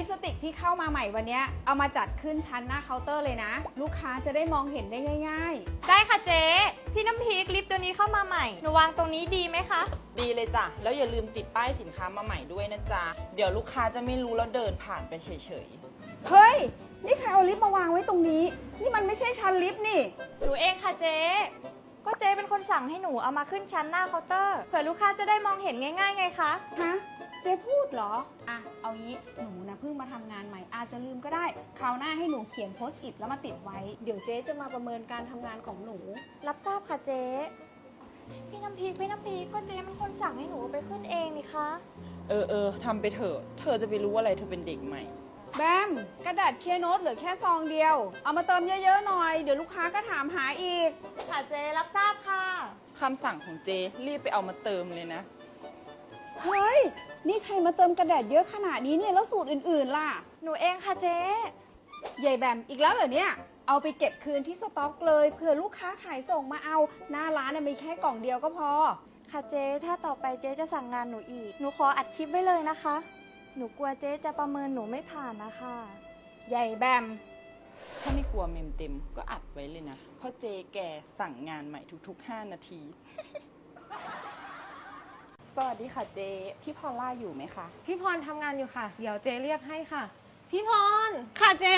ลิปสติกที่เข้ามาใหม่วันเนี้ยเอามาจัดขึ้นชั้นหน้าเคาน์เตอร์เลยนะ ลูกค้าจะได้มองเห็นได้ง่ายได้ค่ะเจ๊พี่น้ำพริกลิปตัวนี้เข้ามาใหม่หนูวางตรงนี้ดีไหมคะ ดีเลยจ้ะ แล้วอย่าลืมติดป้ายสินค้ามาใหม่ด้วยนะจ๊ะ เดี๋ยวลูกค้าจะไม่รู้แล้วเดินผ่านไปเฉยๆ เฮ้ย นี่ใครเอาลิปมาวางไว้ตรงนี้ นี่มันไม่ใช่ชั้นลิฟต์นี่ หนูเองค่ะเจ๊ก็เจ๊เป็นคนสั่งให้หนูเอามาขึ้นชั้นหน้าเคาน์เตอร์เผื่อลูกค้าจะได้มองเห็นง่ายๆไงคะ ฮะ เจ๊พูดเหรอ อะ เอางี้ หนูนะเพิ่งมาทำงานใหม่ อาจจะลืมก็ได้ คราวหน้าให้หนูเขียนโพสต์อิทแล้วมาติดไว้ เดี๋ยวเจ๊จะมาประเมินการทำงานของหนู รับทราบค่ะเจ๊ พี่น้ำพริกพี่น้ำพริกก็เจ๊เป็นคนสั่งให้หนูเอาไปขึ้นเองนี่คะๆเออเออทำไปเถอะ เธอจะไปรู้อะไรเธอเป็นเด็กใหม่ แบม กระดาษเคลียร์โน้ตเหลือแค่ซองเดียว เอามาเติมเยอะๆหน่อย เดี๋ยวลูกค้าก็ถามหาอีก ค่ะเจ๊รับทราบค่ะ คำสั่งของเจรีบไปเอามาเติมเลยนะ เฮ้ย นี่ใครมาเติมกระดาษเยอะขนาดนี้เนี่ยแล้วสูตรอื่นๆล่ะ หนูเองค่ะเจ๊ใหญ่แบมอีกแล้วเหรอเนี่ย เอาไปเก็บคืนที่สต็อกเลยเผื่อลูกค้าขายส่งมาเอา หน้าร้านน่ะมีแค่กล่องเดียวก็พอ ค่ะเจ๊ถ้าต่อไปเจ๊จะสั่งงานหนูอีก หนูขออัดคลิปไว้เลยนะคะ หนูกลัวเจ๊จะประเมินหนูไม่ผ่านนะคะ ใหญ่แบม ถ้าไม่กลัวเมมเต็มก็อัดไว้เลยนะ เพราะเจแกสั่งงานใหม่ทุกๆ 5 นาที สวัสดีค่ะเจพี่พอลล่าอยู่ไหมคะพี่พรทำงานอยู่ค่ะ เดี๋ยวเจเรียกให้ค่ะ พี่พร ค่ะเจ๊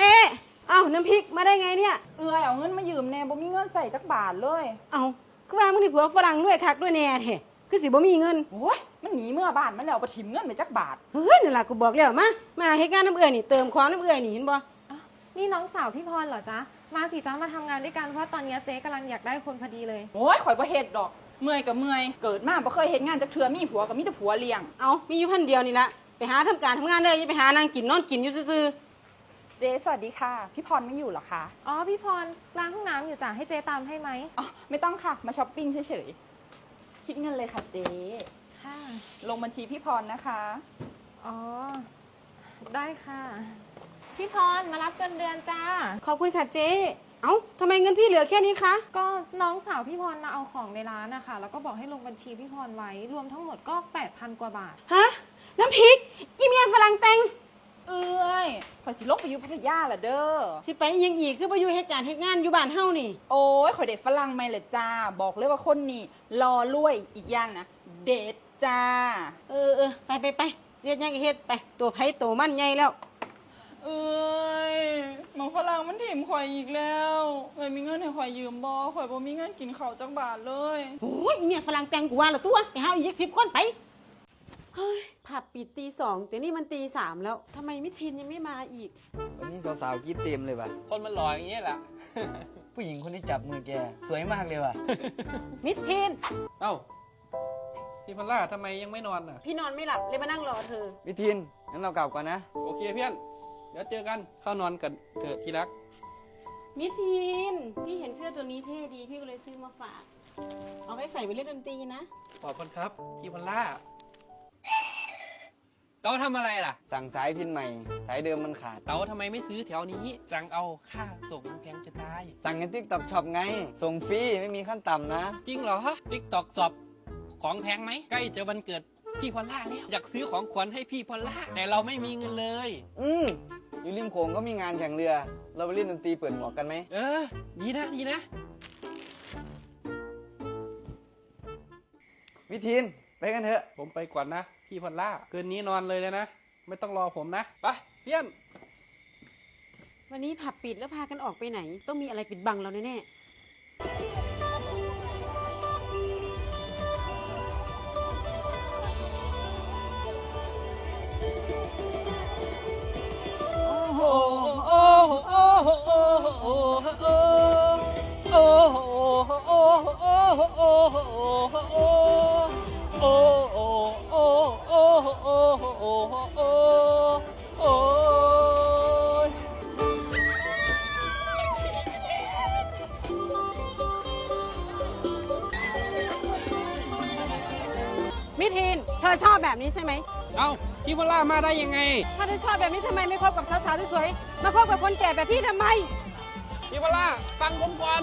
เอ้าน้ำพริกมาได้ไงเนี่ย เอื้อยเอาเงินมายืมแน่บ่มีเงินใส่จักบาทเลยเอ้าคือว่ามึงนี่ผัวฝรั่งด้วยคักด้วยแน่แท้คือสิบ่มีเงินโอ้ยมันหนีเมื่อบ้านมันแล้วประทิมเงินไปจักบาทเฮ้ยนั่นล่ะกูบอกแล้วมามาเฮ็ดงานน้ำเอื้อยนี่เติมของน้ำเอื้อยนี่เห็นบ่นี่น้องสาวพี่พรเหรอจ๊ะ มาสิจ๊ะมาทำงานด้วยกันเพราะตอนนี้เจ๊กำลังอยากได้คนพอดีเลย โอ้ยข่อยบ่เฮ็ดดอกเมื่อยกับเมื่อย เกิดมาบ่เคยเฮ็ดงานจักเทื่อมีผัวก็มีแต่ผัวเลี้ยง เอามีอยู่พันเดียวนี่ละไปหาทำการทำงานเลยอย่าไปหานางกินนอนกินอยู่ซื่อเจสวัสดีค่ะ พี่พรไม่อยู่เหรอคะ อ๋อ พี่พรล้างห้องน้ำอยู่จ้ะให้เจ๊ตามให้ไหมอ๋อ ไม่ต้องค่ะ มาช้อปปิ้งเฉยๆ คิดเงินเลยค่ะเจค่ะ ลงบัญชีพี่พรนะคะ อ๋อ ได้ค่ะ พี่พรมารับเงินเดือนจ้าๆขอบคุณค่ะเจ๊ เอ้าทำไมเงินพี่เหลือแค่นี้คะ ก็น้องสาวพี่พรมาเอาของในร้านนะคะแล้วก็บอกให้ลงบัญชีพี่พรไว้ รวมทั้งหมดก็ 8,000 กว่าบาท ฮะ น้ำพริก อีเมียฝรั่งแต่งเอ้ยข่อยสิลงไปอยู่พัทยาละเด้อ สิไปอีหยังอีกคือบ่อยู่เฮ็ดการเฮ็ดงานอยู่บ้านเฮานี่ โอ้ยข่อยเด็กฝรั่งไม่เลยจ้า บอกเลยว่าคนนี้รอรวยอีกอย่างนะ เด็ดจ้า เออเออไปไปไปเฮ็ดหยังก็เฮ็ดไป ตัวไผตัวมันใหญ่แล้ว เอ้ยห มอฝรั่งมันถิ่มข่อยอีกแล้วเอ้ยมีเงินให้ข่อยยืมบ่ข่อยบ่มีเงินกินข้าวจักบาทเลย โอ้ยอีเมียฝรั่งแต่งกูว่าและตัวไปหาอีกสิบคนไปเฮ้ยผับปิดตีสองแต่นี่มันตีสามแล้วทำไมมิทินยังไม่มาอีก วันนี้สาวๆกินเต็มเลยว่ะ คนมันหล่ออย่างนี้แหละ ผู้หญิงคนที่จับมือแก สวยมากเลยว่ะ มิทิน เอ้าพี่พันล่าทำไมยังไม่นอนอะ พี่นอนไม่หลับเลยมานั่งรอเธอวิทินงั้นเรากลับก่อนนะ โอเคเพื่อน เดี๋ยวเจอกันเข้านอนกันเถอะที่รัก มิทินพี่เห็นเสื้อตัวนี้เท่ดี พี่ก็เลยซื้อมาฝาก เอาไว้ใส่ไปเล่นดนตรีนะ ขอบคุณครับพี่พันล่าเต๋าทำอะไรล่ะ สั่งสายพินใหม่ สายเดิมมันขาด เต๋าทำไมไม่ซื้อแถวนี้ สั่งเอาค่าส่งแพงจะตาย สั่งในทิกตอกช็อปไง ส่งฟรีไม่มีขั้นต่ำนะ จริงเหรอฮะติ๊กตอกสอบของแพงไหม ใกล้จะวันเกิดพี่พอลล่าแล้วอยากซื้อของขวัญให้พี่พอลล่าแต่เราไม่มีเงินเลย อืม อยู่ริมโขงก็มีงานแข่งเรือ เราไปเล่นดนตรีเปิดหมวกกันไหม เออ ดีนะ ดีนะ วิทิน ไปกันเถอะ ผมไปก่อนนะ พี่พอลล่าคืนนี้นอนเลยเลยนะ ไม่ต้องรอผมนะ ไปเพื่อนวันนี้ผับปิดแล้วพากันออกไปไหน ต้องมีอะไรปิดบังเราแน่ๆ โหโอ้โหโอ้โหโอ้โหโอ้โหโอ้โหโอ้โหโอ้โหโอ้โหโอ้โหโอ้ยมิทินเธอชอบแบบนี้ใช่ไหม เอ้าพี่พอลล่ามาได้ยังไง ถ้าเธอชอบแบบนี้ทำไมไม่คบกับสาวๆสวยๆมาคบกับคนแก่แบบพี่ทำไมพี่พอลล่าฟังผมก่อน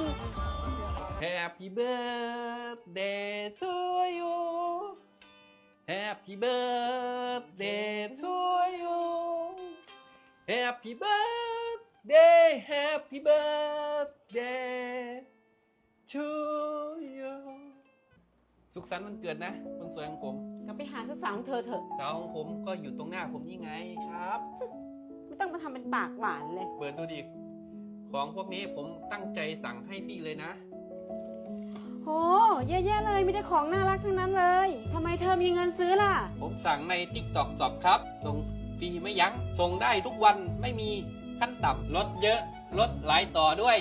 Happy birthday to you Happy birthday to you Happy birthday Happy birthday to you สุขสันต์วันเกิดนะคนสวยของผม ก็ไปหาสาวๆของเธอเถอะ สาวของผมก็อยู่ตรงหน้าผมนี่ไงครับ ไม่ต้องมาทำเป็นปากหวานเลย เปิดดูดิของพวกนี้ผมตั้งใจสั่งให้พี่เลยนะโห แย่ๆเลยมีแต่ของน่ารักทั้งนั้นเลยทำไมเธอมีเงินซื้อล่ะ ผมสั่งใน TikTok สอบครับ ส่งฟรีไม่ยัง้ง ส่งได้ทุกวันไม่มีขั้นต่ำลดเยอะลดหลายต่อด้วย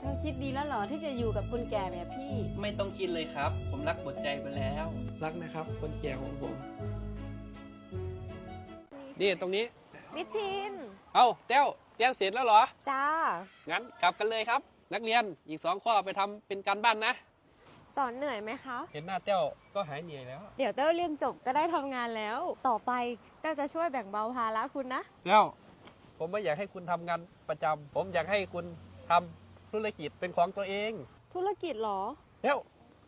เธอคิดดีแล้วเหรอที่จะอยู่กับคนแก่แบบพี่ ไม่ต้องคิดเลยครับ ผมรักหมดใจไปแล้ว รักนะครับ คนแก่ของผม นี่ตรงนี้ มิทิน เอ้าเต้วเรียนเสร็จแล้วเหรอ จ้า งั้นกลับกันเลยครับ นักเรียนอีกสองข้อไปทำเป็นการบ้านนะ สอนเหนื่อยไหมคะ เห็นหน้าเต้วก็หายเหนื่อยแล้วเดี๋ยวเต้าเรียนจบก็ได้ทำงานแล้ว ต่อไปเต้าจะช่วยแบ่งเบาภาระคุณนะ เต้วผมไม่อยากให้คุณทำงานประจำผมอยากให้คุณทำธุรกิจเป็นของตัวเองธุรกิจเหรอ เต้ว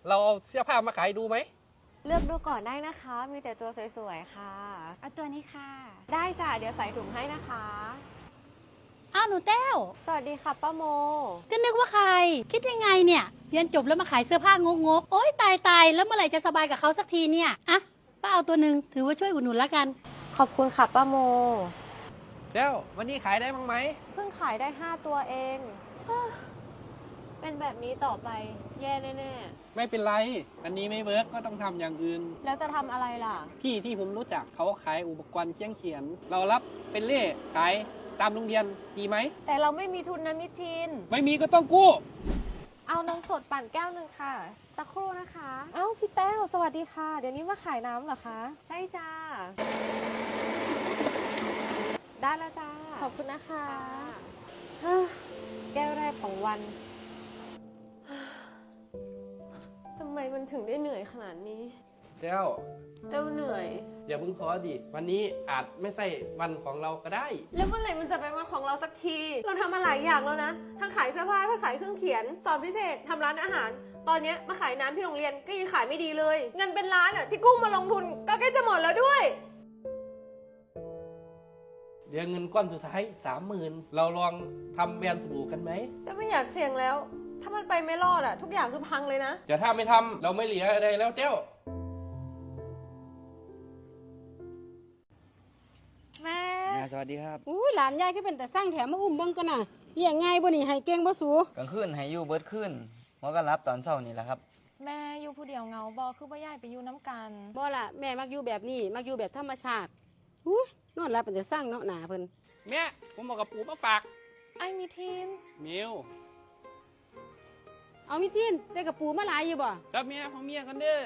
เราเอาเสื้อผ้ามาขายดูไหมเลือกดูก่อนได้นะคะ มีแต่ตัวสวยๆค่ะ เอาตัวนี้ค่ะ ได้จ้ะเดี๋ยวใส่ถุงให้นะคะ อ้าวหนูแต้ว สวัสดีค่ะป้าโม ก็นึกว่าใคร คิดยังไงเนี่ยเรียนจบแล้วมาขายเสื้อผ้างงกๆโอ๊ยตายตายแล้วเมื่อไหร่จะสบายกับเขาสักทีเนี่ยอะป้าเอาตัวหนึ่งถือว่าช่วยอุดหนุนละกัน ขอบคุณค่ะป้าโมเต้ววันนี้ขายได้บ้างไหม เพิ่งขายได้ 5 ตัวเองฮ่าเป็นแบบนี้ต่อไป แย่แน่ไม่เป็นไร อันนี้ไม่เวิร์กก็ต้องทำอย่างอื่น ๆ แล้วจะทำอะไรล่ะ พี่ที่ผมรู้จักเขาขายอุปกรณ์เชียงเขียน เรารับเป็นเล่ขาย ตามโรงเรียนดีไหม แต่เราไม่มีทุนนะมิทิน ไม่มีก็ต้องกู้ เอานมสดปั่นแก้วหนึ่งค่ะ สักครู่นะคะ เอ้าพี่แต้วสวัสดีค่ะ เดี๋ยวนี้มาขายน้ำเหรอคะ ใช่จ้า ได้แล้วจ้าขอบคุณนะคะฮ่าแก้วแรกของวันทำไมมันถึงได้เหนื่อยขนาดนี้ เต้วเต้าเหนื่อย อย่าเพิ่งท้อดิ วันนี้อาจไม่ใช่วันของเราก็ได้ แล้วเมื่อไหร่มันจะเป็นวันของเราสักที เราทำมาหลายอย่างแล้วนะ ทั้งขายเสื้อผ้าทั้งขายเครื่องเขียน สอนพิเศษทำร้านอาหาร ตอนเนี้ยมาขายน้ำที่โรงเรียนก็ยังขายไม่ดีเลย เงินเป็นล้านอะที่กู้มาลงทุนก็ใกล้จะหมดแล้วด้วย เดี๋ยวเงินก้อนสุดท้ายสามหมื่นเราลองทำแบรนด์สบู่กันไหม แต่ไม่อยากเสี่ยงแล้ว ถ้ามันไปไม่รอดอะ ทุกอย่างคือพังเลยนะ แต่ถ้าไม่ทำเราไม่เหลืออะไรแล้วเต้ว แม่สวัสดีครับอุ้ยหลานยายก็เป็นแต่สร้างแถมมาอุ้มเบิ่งกันน่ะเลี้ยงง่ายบ่นี่ให้เก่งบ่สูกลางคืนให้อยู่เบิดขึ้นหมอก็รับตอนเช้านี่แหละครับ แม่อยู่ผู้เดียวเหงาบอคือว่าย้ายไปอยู่น้ำกันบ่ล่ะแม่มักอยู่แบบนี้มักอยู่แบบธรรมชาติอุ้ยนอนหลับเป็นแต่สร้างเนาะหนาเพิ่นแม่ผมบอกกับปู่มาฝากไอ้มีทีมมิวเอามิทินได้กระปูมาหลายอยู่บ่ครับเมียของเมียกันเด้อ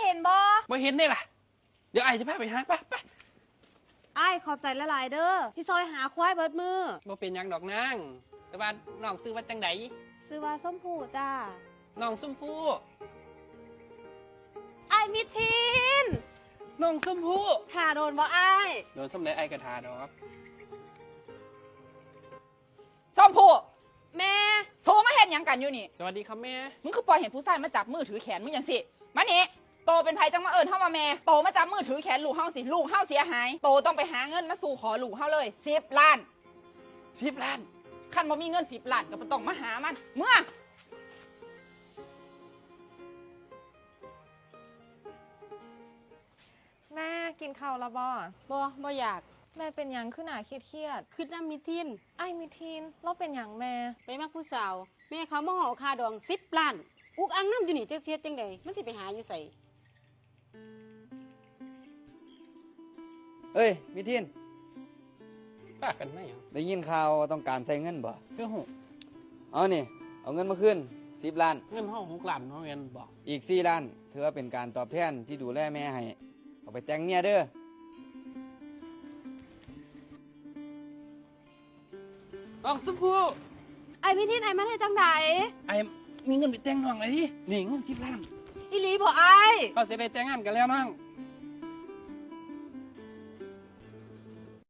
เฮียแม่ไอ้เห็นบอมาเห็นได้ล่ะ เดี๋ยวไอ้จะพาไปหาไปไปไอ้ขอบใจละลายๆเด้อที่ซอยหาควายเบิดมือ บ่เป็นหยังดอกนางแต่ว่าน้องซื้อว่าจังไดซื้อว่าส้มผูจ้าน้องส้มผู้ไอ้มิทินน้องส้มผู้หาโดนบ่ไอ้ายโดนทำไรไอ้กระทาดอกส้มผู้แม่ โทรมาเห็นยังกันอยู่นี่ สวัสดีครับแม่มึงคือปล่อยเห็นผู้ชายมาจับมือถือแขนมึงอย่างสิ มานี่โตเป็นไผจังมาเอิญเฮามาแม่โตมาจับมือถือแขนลูกเฮาสิลูกเฮาเสียหายโตต้องไปหาเงินมาสู่ขอลูกเฮาเลยสิบล้านสิบล้านคันบ่มีเงินสิบล้านก็บ่ต้องมาหามันเมื่อแม่กินข้าวและบอบ่บ่อยากแม่เป็นหยังขึ้นหนาเครียดคิดน้ำมิทิน ๆไอ้มีทีนเราเป็นหยังแม่ ไปมักผู้สาว แม่เขามาห่อคาดอง10ล้านอุกอังน้ำอยู่นี่จักเสียจังไดมันสิไปหาอยู่ไส เอ้ยมิทินป้ากันไหมอะได้ยินข่าวว่าต้องการใช้เงินบ่คือหูเอานี่ เอาเงินมาขึ้นสิบล้าน เงินห้องหกล้านเนาะเงินบอกอีกสี่ล้านถือว่าเป็นการตอบแทนที่ดูแลแม่ให้ เอาไปแต่งเมียเด้อ น้องส้มผู้ไอ้มิทินไอ้มาได้จังไดไอ้มีเงินไปแต่งน้องเลยดินี่เงินสิบล้าน อีหลีบ่ไอ้าย เขาจะได้แต่งงานกันแล้วน้อง